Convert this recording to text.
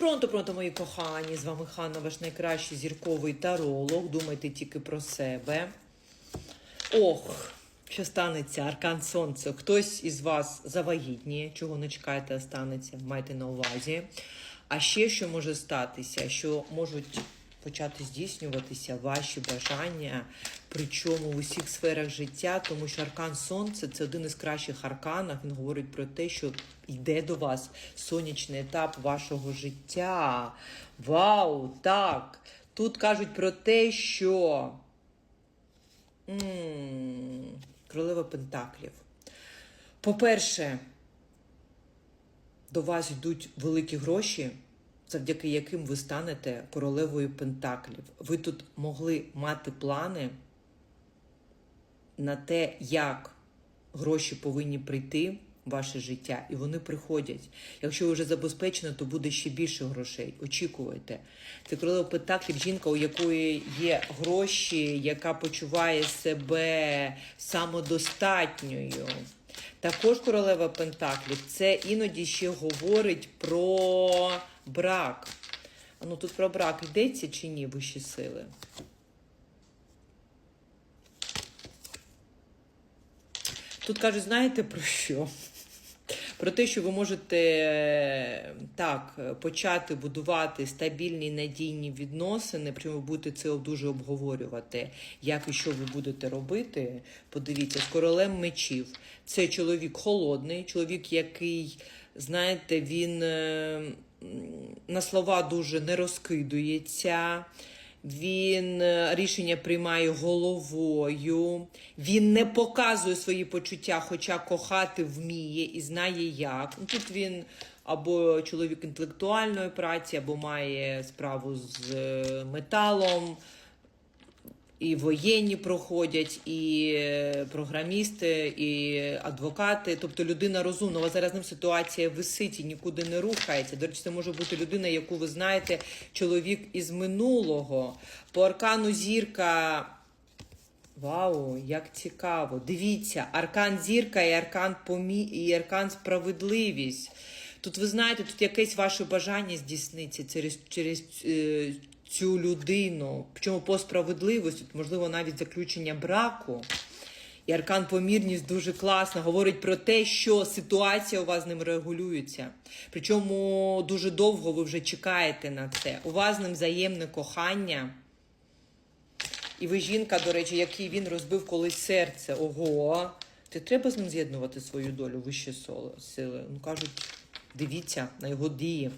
Пронто, пронто, мої кохані, з вами Ханна, ваш найкращий зірковий таролог. Думайте тільки про себе. Ох, що станеться, Аркан Сонце. Хтось із вас завагітніє, чого не чекаєте, станеться, майте на увазі. А ще що може статися, що можуть почати здійснюватися ваші бажання, причому в усіх сферах життя, тому що аркан Сонце це один із кращих арканів. Він говорить про те, що йде до вас сонячний етап вашого життя. Вау! Так! Тут кажуть про те, що. М, Королева Пентаклів. По-перше, до вас йдуть великі гроші, завдяки яким ви станете королевою Пентаклів. Ви тут могли мати плани на те, як гроші повинні прийти в ваше життя, і вони приходять. Якщо ви вже забезпечені, то буде ще більше грошей. Очікуйте. Це королева Пентаклів, жінка, у якої є гроші, яка почуває себе самодостатньою. Також королева Пентаклів це іноді ще говорить про брак. Ну тут про брак йдеться чи ні, вищі сили? Тут кажуть, знаєте про що? Про те, що ви можете так почати будувати стабільні надійні відносини, ви будете це дуже обговорювати, як і що ви будете робити. Подивіться, з королем мечів. Це чоловік холодний, чоловік, який, знаєте, він е, на слова дуже не розкидується. Він е, рішення приймає головою, він не показує свої почуття, хоча кохати вміє і знає як. Ну, Тут він або чоловік інтелектуальної праці, або має справу з е, металом, і воєнні проходять, і е, програмісти, і адвокати. Тобто людина розумна. Зараз ним ситуація висить і нікуди не рухається. До речі, це може бути людина, яку ви знаєте, чоловік із минулого. По аркану зірка. Вау, як цікаво. Дивіться, аркан зірка і аркан помі... і аркан справедливість. Тут ви знаєте, тут якесь ваше бажання здійсниться через, через е, цю людину. Причому по справедливості, можливо, навіть заключення браку. І аркан помірність дуже класно. Говорить про те, що ситуація у вас з ним регулюється. Причому дуже довго ви вже чекаєте на це. У вас з ним взаємне кохання. І ви жінка, до речі, який він розбив колись серце. Ого. Ти треба з ним з'єднувати свою долю вище сили. Ну кажуть, дивіться на його дії.